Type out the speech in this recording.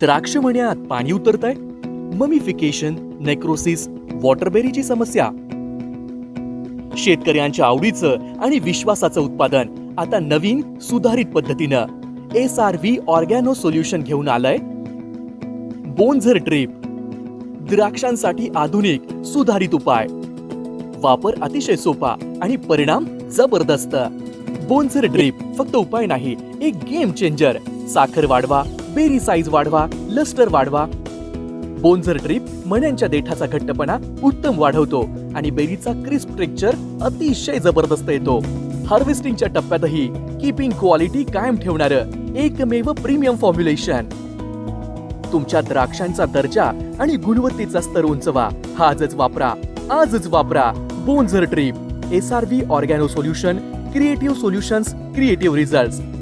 द्राक्ष मण्यात पाणी उतरतंय? Mummification necrosis वॉटरबेरीची समस्या. शेतकऱ्यांच्या आवडीचं आणि विश्वासाचं उत्पादन आता नवीन सुधारित पद्धतीनं. S R V organo solution घेऊन आलंय. बोनझर ड्रीप द्राक्षांसाठी आधुनिक सुधारित उपाय. वापर अतिशय सोपा आणि परिणाम जबरदस्त. बोनझर ड्रीप फक्त उपाय नाही एक गेम चेंजर साखर वाढवा बेरी साईज वाढवा लस्टर वाढवा. बोन्झर ड्रीप मण्यांच्या देठाचा घट्टपणा उत्तम वाढवतो आणि बेरीचा क्रिस्प टेक्चर अतिशय जबरदस्त येतो. हार्वेस्टिंगच्या टप्प्यातही कीपिंग क्वालिटी कायम ठेवणारं एकमेव प्रीमियम फॉर्म्युलेशन. तुमच्या द्राक्षांचा दर्जा आणि गुणवत्तेचा स्तर उंचवा. आजच वापरा आजच वापरा. Bonzer trip S R V organo solution creative solutions creative result